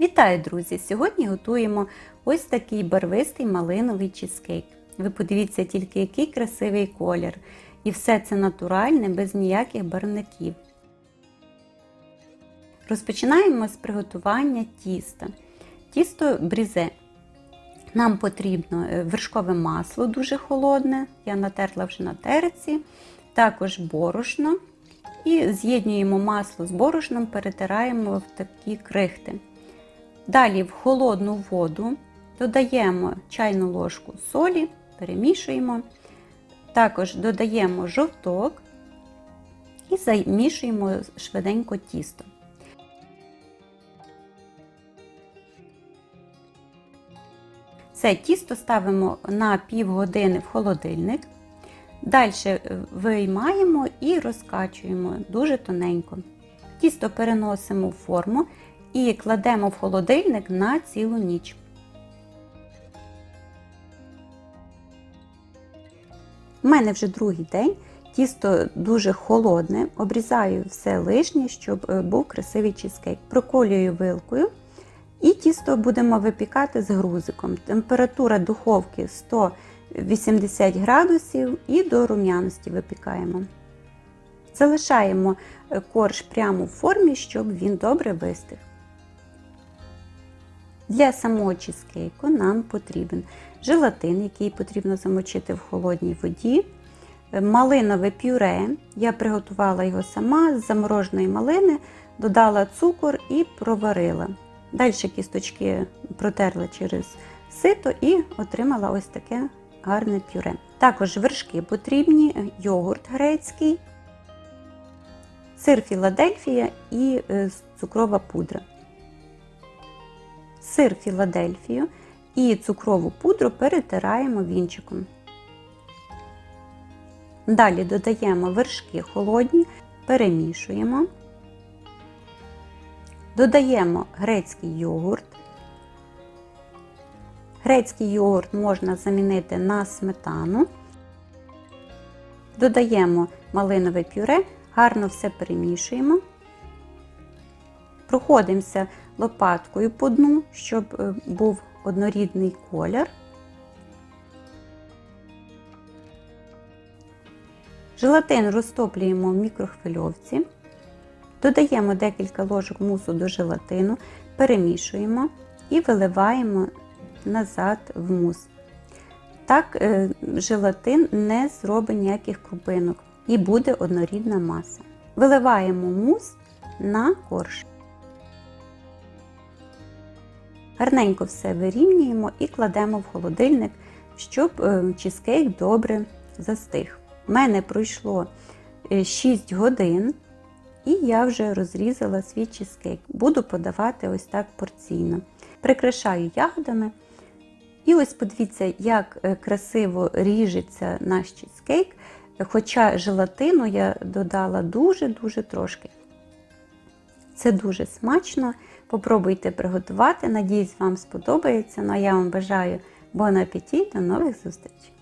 Вітаю, друзі! Сьогодні готуємо ось такий барвистий малиновий чизкейк. Ви подивіться тільки, який красивий колір. І все це натуральне, без ніяких барвників. Розпочинаємо з приготування тіста. Тісто брізе. Нам потрібно е, вершкове масло дуже холодне, я натерла вже на терці, також борошно. І з'єднуємо масло з борошном, перетираємо в такі крихти. Далі в холодну воду додаємо чайну ложку солі, перемішуємо. Також додаємо жовток і замішуємо швиденько тісто. Це тісто ставимо на півгодини в холодильник. Далі виймаємо і розкачуємо дуже тоненько. Тісто переносимо в форму і кладемо в холодильник на цілу ніч. У мене вже другий день. Тісто дуже холодне, обрізаю все лишнє, щоб був красивий чизкейк. Проколюю вилкою і тісто будемо випікати з грузиком. Температура духовки 180 градусів і до рум'яності випікаємо. Залишаємо корж прямо в формі, щоб він добре вистиг. Для самого чизкейку нам потрібен желатин, який потрібно замочити в холодній воді, малинове пюре. Я приготувала його сама з замороженої малини, додала цукор і проварила. Далі кісточки протерла через сито і отримала ось таке гарне пюре. Також вершки потрібні, йогурт грецький, сир Філадельфія і цукрова пудра. Сир Філадельфію і цукрову пудру перетираємо вінчиком. Далі додаємо вершки холодні, перемішуємо. Додаємо грецький йогурт. Грецький йогурт можна замінити на сметану. Додаємо малинове пюре, гарно все перемішуємо. Проходимося лопаткою по дну, щоб був однорідний колір. Желатин розтоплюємо в мікрохвильовці. Додаємо декілька ложок мусу до желатину, перемішуємо і виливаємо назад в мус. Так, желатин не зробить ніяких крупинок і буде однорідна маса. Виливаємо мус на корж. Гарненько все вирівнюємо і кладемо в холодильник, щоб чизкейк добре застиг. У мене пройшло 6 годин, і я вже розрізала свій чизкейк. Буду подавати ось так порційно. Прикрашаю ягодами. І ось подивіться, як красиво ріжеться наш чизкейк, хоча желатину я додала дуже-дуже трошки. Це дуже смачно. Попробуйте приготувати. Надіюсь, вам сподобається. Ну а я вам бажаю бон апетит, до нових зустрічей!